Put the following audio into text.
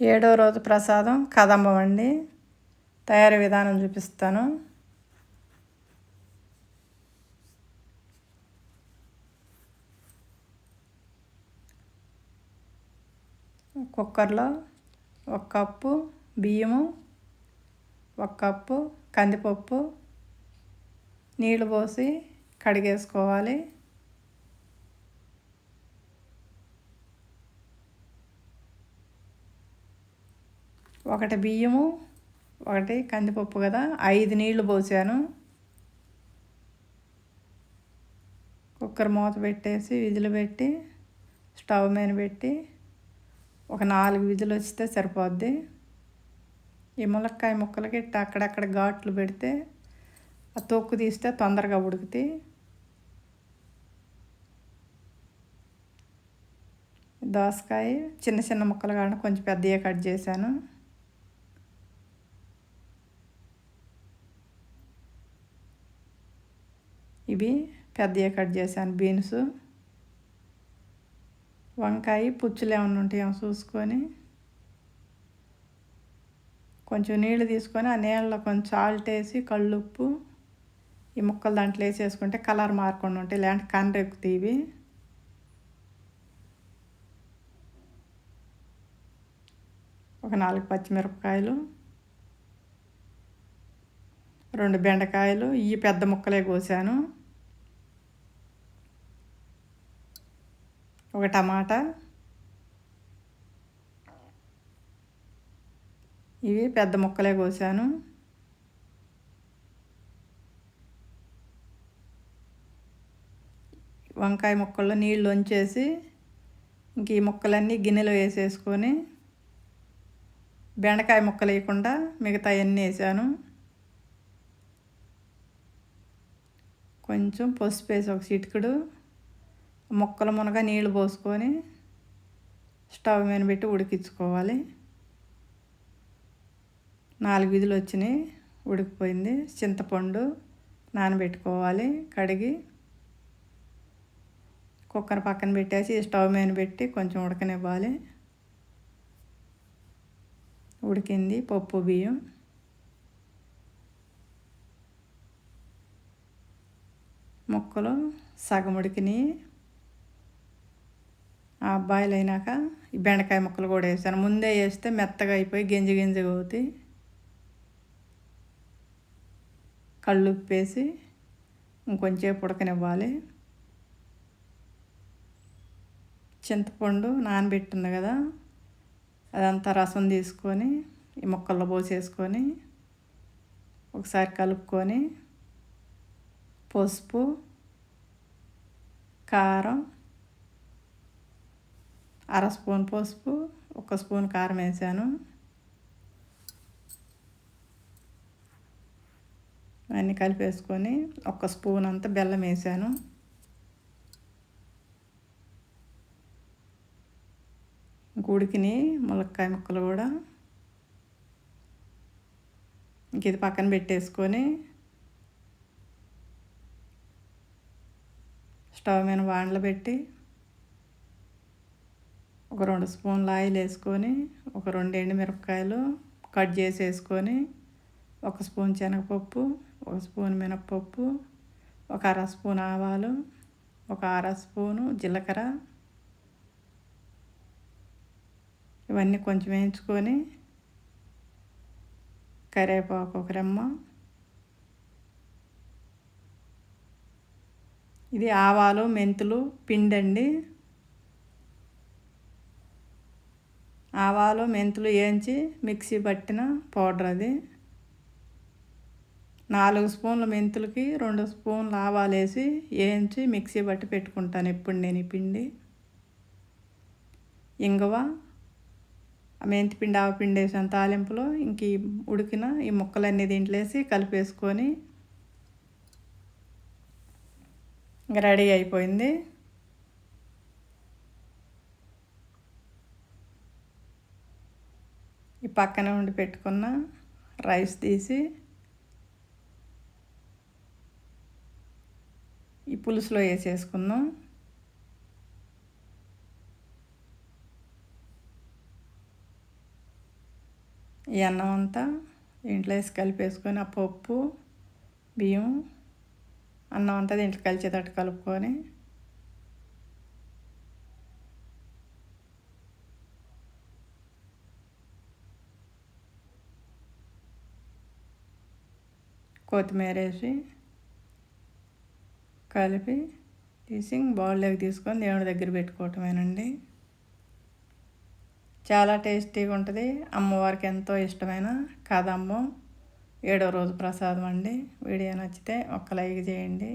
ఏడో రోజు ప్రసాదం కదంబం అండి తయారీ విధానం చూపిస్తాను. కుక్కర్లో ఒక కప్పు బియ్యము ఒక కప్పు కందిపప్పు నీళ్ళు పోసి కడిగేసుకోవాలి. ఒకటి బియ్యము ఒకటి కందిపప్పు కదా. ఐదు నీళ్ళు పోసాను. కుక్కర్ మూత పెట్టేసి విధులు పెట్టి స్టవ్ మీద పెట్టి ఒక నాలుగు విధులు వస్తే సరిపోద్ది. ఈ ములక్కాయ ముక్కలకి అక్కడక్కడ ఘాట్లు పెడితే ఆ తొక్కు తీస్తే తొందరగా ఉడుకుతాయి. దోసకాయ చిన్న చిన్న ముక్కలు కానీ కొంచెం పెద్దగా కట్ చేశాను. ఇవి పెద్దగా కట్ చేశాను బీన్స్ వంకాయ పుచ్చులు ఏమైనా ఉంటాయో చూసుకొని కొంచెం నీళ్ళు తీసుకొని ఆ నీళ్ళలో కొంచెం సాల్ట్ వేసి కళ్ళుప్పు ఈ ముక్కలు దాంట్లో వేసేసుకుంటే కలర్ మారకుండా ఉంటాయి లేదంటే కండ్రెక్కుతాయి ఇవి. ఒక నాలుగు పచ్చిమిరపకాయలు రెండు బెండకాయలు ఈ పెద్ద ముక్కలే కోసాను. ఒక టమాటా. ఇవి పెద్ద ముక్కలే కోసాను. వంకాయ ముక్కల్లో నీళ్ళు వంచేసి ఇంక ఈ ముక్కలన్నీ గిన్నెలో వేసేసుకొని బెండకాయ ముక్కలు వేయకుండా మిగతా అన్నీ వేసాను. కొంచెం పసుపు వేసి ఒక చిటికడు ముక్కలు మునగ నీళ్ళు పోసుకొని స్టవ్ మీద పెట్టి ఉడికించుకోవాలి. నాలుగు విధులు వచ్చినాయి ఉడికిపోయింది. చింతపండు నానబెట్టుకోవాలి కడిగి కుక్కర్ పక్కన పెట్టేసి స్టవ్ మీద పెట్టి కొంచెం ఉడకనివ్వాలి. ఉడికింది పప్పు బియ్యం. ముక్కలు సగం ఆ బాయిల్ అయినాక ఈ బెండకాయ ముక్కలు కూడా వేసాను. ముందే వేస్తే మెత్తగా అయిపోయి గింజ గింజగా అవుతాయి. కళ్ళు ఉప్పేసి ఇంకొంచేపు ఉడకనివ్వాలి. చింతపండు నానబెట్టింది కదా అదంతా రసం తీసుకొని ఈ ముక్కల్లో పోసేసుకొని ఒకసారి కలుపుకొని పసుపు కారం అర స్పూన్ పసుపు ఒక స్పూన్ కారం వేసాను. అన్నీ కలిపేసుకొని ఒక స్పూన్ అంతా బెల్లం వేసాను. గుడికిని ములక్కాయ ముక్కలు కూడా ఇంక ఇది పక్కన పెట్టేసుకొని స్టవ్ మీద వాండ్లు పెట్టి ఒక రెండు స్పూన్లు ఆయిల్ వేసుకొని ఒక రెండు ఎండుమిరపకాయలు కట్ చేసి వేసుకొని ఒక స్పూన్ శనగపప్పు ఒక స్పూన్ మినప్పప్పు ఒక అర స్పూన్ ఆవాలు ఒక అర స్పూను జీలకర్ర. ఇవన్నీ కొంచెం వేయించుకొని కరివేపాకు ఒక రెమ్మ ఇది ఆవాలు మెంతులు పిండండి. ఆవాలు మెంతులు వేయించి మిక్సీ పట్టిన పౌడర్ అది. నాలుగు స్పూన్ల మెంతులకి రెండు స్పూన్లు ఆవాలు వేసి వేయించి మిక్సీ పట్టి పెట్టుకుంటాను ఎప్పుడు నేను ఈ పిండి. ఇంగువ మెంతి పిండి ఆవపిండి వేసాను తాలింపులో ఇంక ఈ ఉడికిన ఈ ముక్కలన్నీ దీంట్లో వేసి కలిపేసుకొని ఇంకా రెడీ అయిపోయింది. ఈ పక్కన ఉండి పెట్టుకున్న రైస్ తీసి ఈ పులుసులో వేసేసుకుందాం. ఈ అన్నం అంతా ఇంట్లో వేసి కలిపేసుకొని ఆ పప్పు బియ్యం అన్నం అంతా దీంట్లో కలిసేటట్టు కలుపుకొని. కొత్తిమీర వేసి కలిపి తీసి బౌల్లోకి తీసుకొని దేవుడి దగ్గర పెట్టుకోవటమేనండి. చాలా టేస్టీగా ఉంటుంది. అమ్మవారికి ఎంతో ఇష్టమైన కదంబం. ఏడో రోజు ప్రసాదం అండి. వీడియో నచ్చితే ఒక్క లైక్ చేయండి.